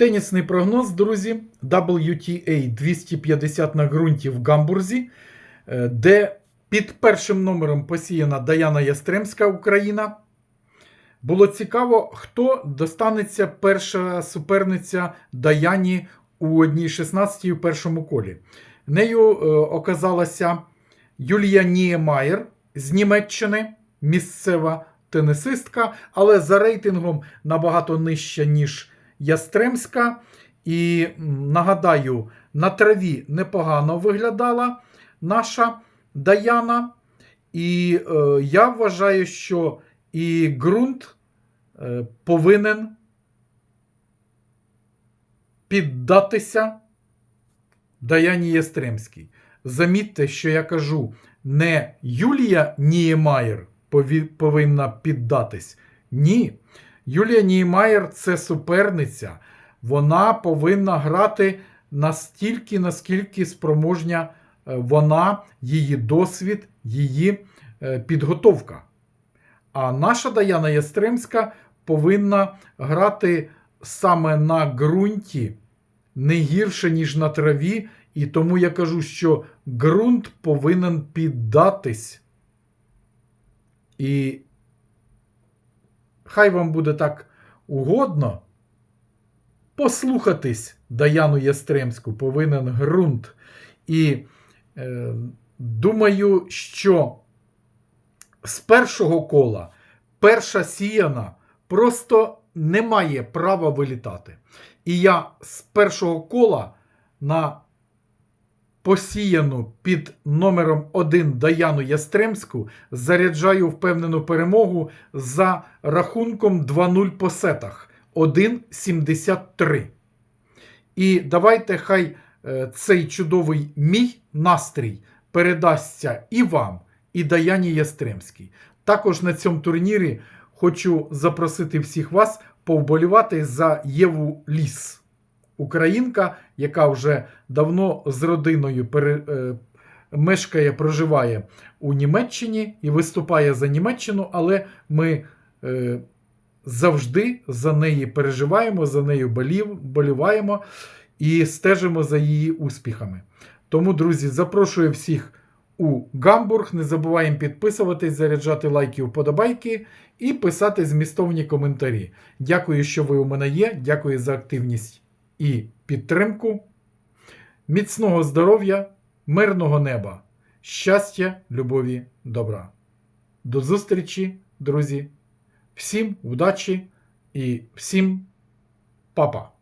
Тенісний прогноз, друзі, WTA 250 на ґрунті в Гамбурзі, е, де під першим номером посіяна Даяна Ястремська Україна. Було цікаво, хто достанеться перша суперниця Даяні у 1.16 у першому колі. Нею е, оказалася Юлія Ніємаєр з Німеччини, місцева тенісистка, але за рейтингом набагато нижча, ніж Ястремська. І нагадаю, на траві непогано виглядала наша Даяна. І е, я вважаю, що і ґрунт е, повинен піддатися Даяні Ястремській. Замітьте, що я кажу, не Юлія Ніємаєр повинна піддатись. Ні. Юлія Ніємаєр це суперниця. Вона повинна грати настільки, наскільки спроможня е, вона, її досвід, її е, підготовка. А наша Даяна Ястремська повинна грати саме на ґрунті не гірше, ніж на траві. І тому я кажу, що ґрунт повинен піддатись. І хай вам буде так угодно. Послухатись Даяну Ястремську повинен ґрунт. І е, думаю, що з першого кола перша сіяна просто не має права вилітати. І я з першого кола на посіяну під номером 1 Даяну Ястремську заряджаю впевнену перемогу за рахунком 2-0 по сетах 1,73. І давайте хай е, цей чудовий мій настрій передасться і вам, і Даяні Ястремській. Також на цьому турнірі хочу запросити всіх вас повболівати за Єву Ліс. Українка, яка вже давно з родиною пере, е, мешкає, проживає у Німеччині і виступає за Німеччину, але ми е, завжди за неї переживаємо, за нею болів, боліваємо і стежимо за її успіхами. Тому, друзі, запрошую всіх у Гамбург. Не забуваємо підписуватись, заряджати лайки, вподобайки і писати змістовні коментарі. Дякую, що ви у мене є. Дякую за активність і підтримку. Міцного здоров'я, мирного неба, щастя, любові, добра. До зустрічі, друзі! Всім удачі і всім папа!